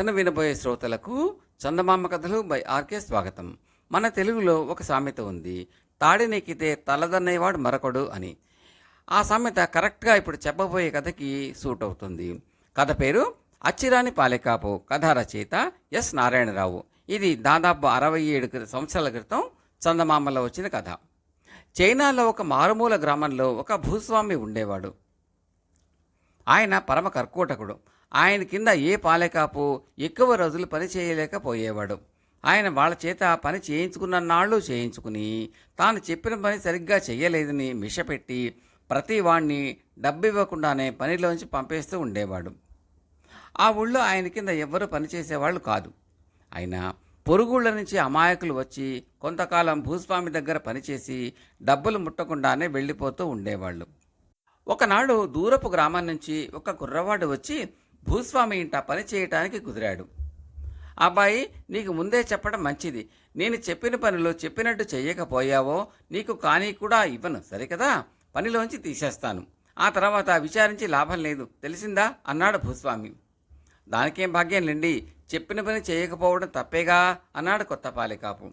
కథను వినబోయే శ్రోతలకు చందమామ కథలు బై ఆర్కే స్వాగతం. మన తెలుగులో ఒక సామెత ఉంది తాడినెక్కితే తలదన్నేవాడు మరొకడు అని. ఆ సామెత కరెక్ట్గా ఇప్పుడు చెప్పబోయే కథకి సూట్ అవుతుంది. కథ పేరు అచ్చిరాని పాలెకాపు కథ రచయిత ఎస్ నారాయణరావు. ఇది దాదాపు అరవై ఏడు సంవత్సరాల క్రితం చందమామలో వచ్చిన కథ. చైనాలో ఒక మారుమూల గ్రామంలో ఒక భూస్వామి ఉండేవాడు. ఆయన పరమ కర్కోటకుడు. ఆయన కింద ఏ పాలేకాపు ఎక్కువ రోజులు పని చేయలేకపోయేవాడు. ఆయన వాళ్ళ చేత పని చేయించుకున్న నాళ్ళు చేయించుకుని తాను చెప్పిన పని సరిగ్గా చెయ్యలేదని మిషపెట్టి ప్రతి వాణ్ణి డబ్బు ఇవ్వకుండానే పనిలోంచి పంపేస్తూ ఉండేవాడు. ఆ ఊళ్ళో ఆయన కింద ఎవ్వరూ పనిచేసేవాళ్ళు కాదు. అయినా పొరుగుళ్ళ నుంచి అమాయకులు వచ్చి కొంతకాలం భూస్వామి దగ్గర పనిచేసి డబ్బులు ముట్టకుండానే వెళ్ళిపోతూ ఉండేవాళ్ళు. ఒకనాడు దూరపు గ్రామం నుంచి ఒక కుర్రవాడు వచ్చి భూస్వామి ఇంట పని చేయటానికి కుదిరాడు. అబ్బాయి నీకు ముందే చెప్పడం మంచిది. నేను చెప్పిన పనిలో చెప్పినట్టు చెయ్యకపోయావో నీకు కానీ కూడా ఇవ్వను. సరికదా పనిలోంచి తీసేస్తాను. ఆ తర్వాత విచారించి లాభం లేదు. తెలిసిందా? అన్నాడు భూస్వామి. దానికేం భాగ్యం లేండి. చెప్పిన పని చేయకపోవడం తప్పేగా? అన్నాడు కొత్త పాలికాపు.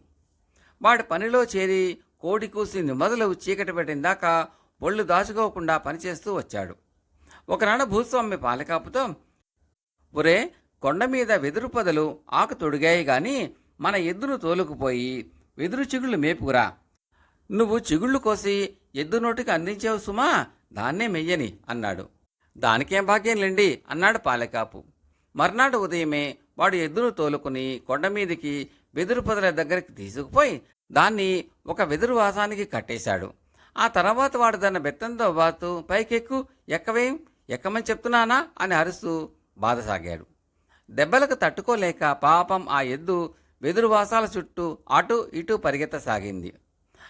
వాడు పనిలో చేరి కోడి కూసి మొదలు చీకటి పెట్టిందాకా ఒళ్ళు దాచుకోకుండా పనిచేస్తూ వచ్చాడు. ఒకనాడు భూస్వామి పాలకాపుతో ఒరే కొండ మీద వెదురు పొదలు ఆకు తొడిగాయి గాని మన ఎద్దును తోలుకుపోయి వెదురు చిగుళ్ళు మేపుకురా నువ్వు చిగుళ్ళు కోసి ఎద్దు నోటికి అందించావు సుమా దాన్నే మెయ్యని అన్నాడు. దానికేం భాగ్యం లేండి అన్నాడు పాలెకాపు. మర్నాడు ఉదయమే వాడు ఎద్దును తోలుకుని కొండ మీదికి వెదురు పొదల దగ్గరికి తీసుకుపోయి దాన్ని ఒక వెదురు వాసానికి కట్టేశాడు. ఆ తర్వాత వాడు దాన్ని బెత్తంతో బాతూ పైకెక్కు ఎక్కవేం? ఎక్కమని చెప్తున్నానా? అని అరుస్తూ బాధసాగాడు. దెబ్బలకు తట్టుకోలేక పాపం ఆ ఎద్దు వెదురు వాసాల చుట్టూ అటు ఇటు పరిగెత్తసాగింది.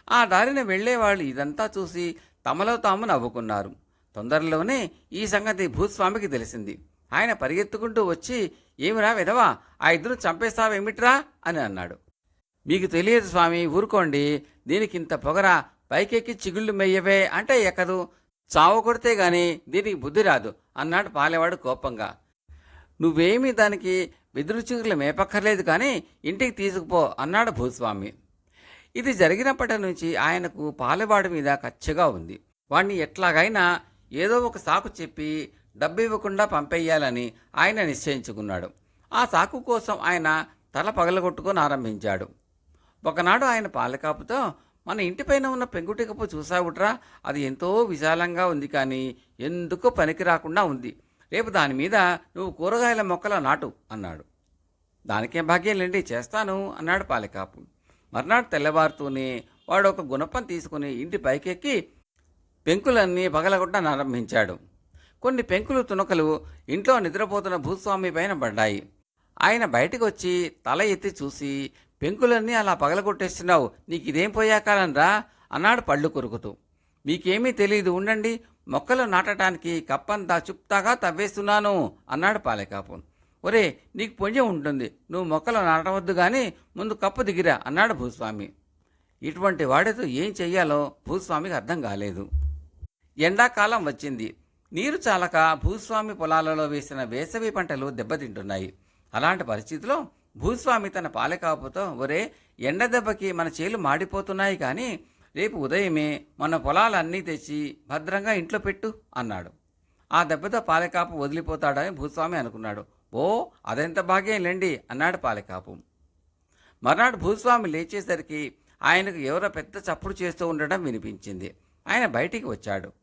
ఆ దారిన వెళ్ళేవాళ్ళు ఇదంతా చూసి తమలో తాము నవ్వుకున్నారు. తొందరలోనే ఈ సంగతి భూస్వామికి తెలిసింది. ఆయన పరిగెత్తుకుంటూ వచ్చి ఏమిరా విధవా ఆ ఇద్దరు చంపేస్తావేమిట్రా? అని అన్నాడు. మీకు తెలియదు స్వామి ఊరుకోండి. దీనికింత పొగరా పైకెక్కి చిగుళ్ళు మెయ్యవే అంటే ఎక్కదు. చావు కొడితే గాని దీనికి బుద్ధి రాదు అన్నాడు పాలేవాడు కోపంగా. నువ్వేమీ దానికి వెదురు మేపక్కర్లేదు కానీ ఇంటికి తీసుకుపో అన్నాడు భూస్వామి. ఇది జరిగినప్పటి నుంచి ఆయనకు పాలెవాడి మీద కచ్చగా ఉంది. వాణ్ణి ఎట్లాగైనా ఏదో ఒక సాకు చెప్పి డబ్బు ఇవ్వకుండా పంపేయాలని ఆయన నిశ్చయించుకున్నాడు. ఆ సాకు కోసం ఆయన తల పగలగొట్టుకొని ఆరంభించాడు. ఒకనాడు ఆయన పాలకాపుతో మన ఇంటిపైన ఉన్న పెంకుటికపు చూసావుట్రా? అది ఎంతో విశాలంగా ఉంది కానీ ఎందుకో పనికి రాకుండా ఉంది. రేపు దాని మీద నువ్వు కూరగాయల మొక్కల నాటు అన్నాడు. దానికేం భాగ్యం లేండి చేస్తాను అన్నాడు పాలకాపు. మర్నాడు తెల్లవారుతూనే వాడు ఒక గుణపం తీసుకుని ఇంటి పైకెక్కి పెంకులన్నీ పగలగొట్టడం ఆరంభించాడు. కొన్ని పెంకులు తునకలు ఇంట్లో నిద్రపోతున్న భూస్వామి పైన పడ్డాయి. ఆయన బయటకు వచ్చి తల ఎత్తి చూసి పెంకులన్నీ అలా పగలగొట్టేస్తున్నావు నీకు ఇదేం పోయాకాలనరా అన్నాడు పళ్ళు కొరుకుతూ. మీకేమీ తెలియదు ఉండండి మొక్కలు నాటడానికి కప్పంతా చుప్తాగా తవ్వేస్తున్నాను అన్నాడు పాలేకాపు ఒరే నీకు పుణ్యం ఉంటుంది. నువ్వు మొక్కలు నాటవద్దు కానీ ముందు కప్పు దిగిరా అన్నాడు భూస్వామి. ఇటువంటి వాడితో ఏం చెయ్యాలో భూస్వామికి అర్థం కాలేదు. ఎండాకాలం వచ్చింది. నీరు చాలక భూస్వామి పొలాలలో వేసిన వేసవి పంటలు దెబ్బతింటున్నాయి. అలాంటి పరిస్థితిలో భూస్వామి తన పాలకాపుతో ఒరే ఎండ దెబ్బకి మన చేలు మాడిపోతున్నాయి కానీ రేపు ఉదయమే మన పొలాలన్నీ తెచ్చి భద్రంగా ఇంట్లో పెట్టు అన్నాడు. ఆ దెబ్బతో పాలెకాపు వదిలిపోతాడని భూస్వామి అనుకున్నాడు. ఓ అదెంత భాగ్యం లేండి అన్నాడు పాలెకాపు. మర్నాడు భూస్వామి లేచేసరికి ఆయనకు ఎవరో పెద్ద చప్పుడు చేస్తూ ఉండడం వినిపించింది. ఆయన బయటికి వచ్చాడు.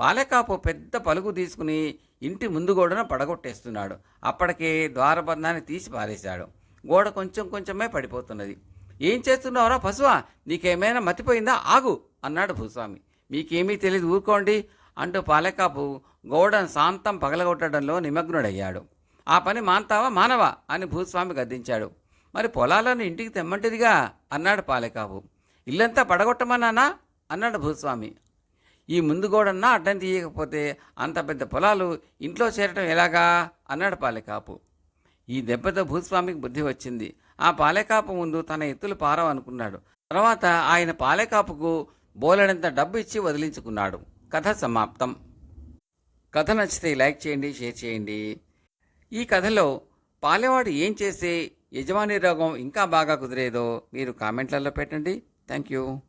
పాలెకాపు పెద్ద పలుగు తీసుకుని ఇంటి ముందు గోడను పడగొట్టేస్తున్నాడు. అప్పటికే ద్వారబంధాన్ని తీసి పారేశాడు గోడ కొంచెం కొంచెమే పడిపోతున్నది. ఏం చేస్తున్నావురా పశువా? నీకేమైనా మతిపోయిందా? ఆగు అన్నాడు భూస్వామి. మీకేమీ తెలియదు ఊరుకోండి అంటూ పాలెకాపు గోడను శాంతం పగలగొట్టడంలో నిమగ్నుడయ్యాడు. ఆ పని మాంతావా మానవా? అని భూస్వామి గద్దించాడు. మరి పొలాలను ఇంటికి తెమ్మంటిదిగా అన్నాడు పాలెకాపు. ఇల్లంతా పడగొట్టమన్నానా అన్నాడు భూస్వామి. ఈ ముందు గోడన్నా అడ్డం తీయకపోతే అంత పెద్ద పొలాలు ఇంట్లో చేరటం ఎలాగా? అన్నాడు పాలెకాపు. ఈ దెబ్బతో భూస్వామికి బుద్ధి వచ్చింది. ఆ పాలేకాపు ముందు తన ఎత్తులు పారవనుకున్నాడు. తర్వాత ఆయన పాలేకాపుకు బోలెడంత డబ్బు ఇచ్చి వదిలించుకున్నాడు. కథ సమాప్తం. కథ నచ్చితే లైక్ చేయండి షేర్ చేయండి. ఈ కథలో పాలేవాడు ఏం చేస్తే యజమాని రోగం ఇంకా బాగా కుదిరేదో మీరు కామెంట్లలో పెట్టండి. Thank you.